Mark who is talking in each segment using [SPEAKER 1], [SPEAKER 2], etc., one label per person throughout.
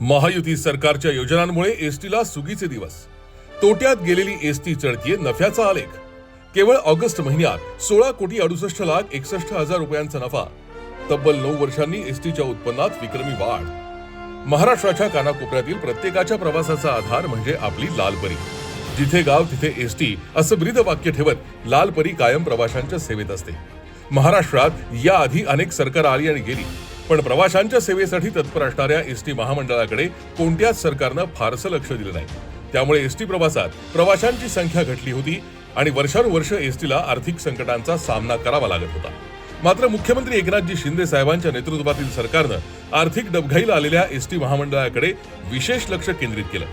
[SPEAKER 1] महायुती सरकारच्या योजनांमुळे एसटीला सुगीचे दिवस. तोट्यात गेलेली एसटी चढतीये नफ्याचा आलेख. केवळ ऑगस्ट महिन्यात सोळा कोटी अडुसष्ट लाख एकसष्ट हजार रुपयांचा नफा. तब्बल नऊ वर्षांनी एसटीच्या उत्पन्नात विक्रमी वाढ. महाराष्ट्राच्या कानाकोपऱ्यातील प्रत्येकाच्या प्रवासाचा आधार म्हणजे आपली लालपरी. जिथे गाव तिथे एसटी असं ब्रीद वाक्य ठेवत लालपरी कायम प्रवाशांच्या सेवेत असते. महाराष्ट्रात याआधी अनेक सरकार आली आणि गेली. पण प्रवाशांच्या सेवेसाठी तत्पर असणाऱ्या एसटी महामंडळाकडे कोणत्याच सरकारनं फारसं लक्ष दिलं नाही. त्यामुळे एसटी प्रवासात प्रवाशांची संख्या घटली होती आणि वर्षानुवर्ष एसटीला आर्थिक संकटांचा सामना करावा लागत होता. मात्र मुख्यमंत्री एकनाथजी शिंदे साहेबांच्या नेतृत्वातील सरकारनं आर्थिक डबघाईला आलेल्या एसटी महामंडळाकडे विशेष लक्ष केंद्रित केलं.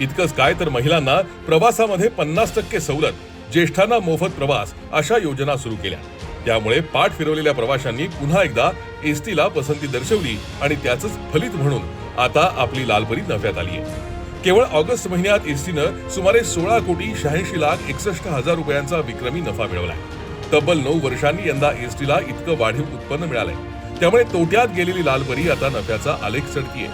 [SPEAKER 1] इतकंच काय तर महिलांना प्रवासामध्ये पन्नास टक्के सवलत ज्येष्ठांना मोफत प्रवास अशा योजना सुरू केल्या. त्यामुळे पाठ फिरवलेल्या प्रवाशांनी पुन्हा एकदा एसटीला पसंती दर्शवली आणि त्याचंच फलित म्हणून आता आपली लालपरी नफ्यात आली आहे केवळ ऑगस्ट महिन्यात एसटीनं सुमारे सोळा कोटी शहाऐंशी लाख एकसष्ट हजार रुपयांचा विक्रमी नफा मिळवलाय. तब्बल नऊ वर्षांनी यंदा एसटीला इतकं वाढीव उत्पन्न मिळालंय. त्यामुळे तोट्यात गेलेली लालपरी आता नफ्याचा आलेख चढतीये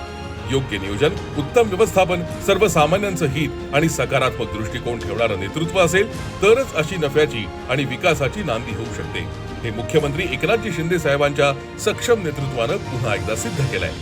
[SPEAKER 1] योग्य नियोजन उत्तम व्यवस्थापन सर्वसामान्यांचं हित आणि सकारात्मक दृष्टिकोन ठेवणारं नेतृत्व असेल तरच अशी नफ्याची आणि विकासाची नांदी होऊ शकते. हे मुख्यमंत्री एकनाथजी शिंदे साहेबांच्या सक्षम नेतृत्वानं पुन्हा एकदा सिद्ध केलंय.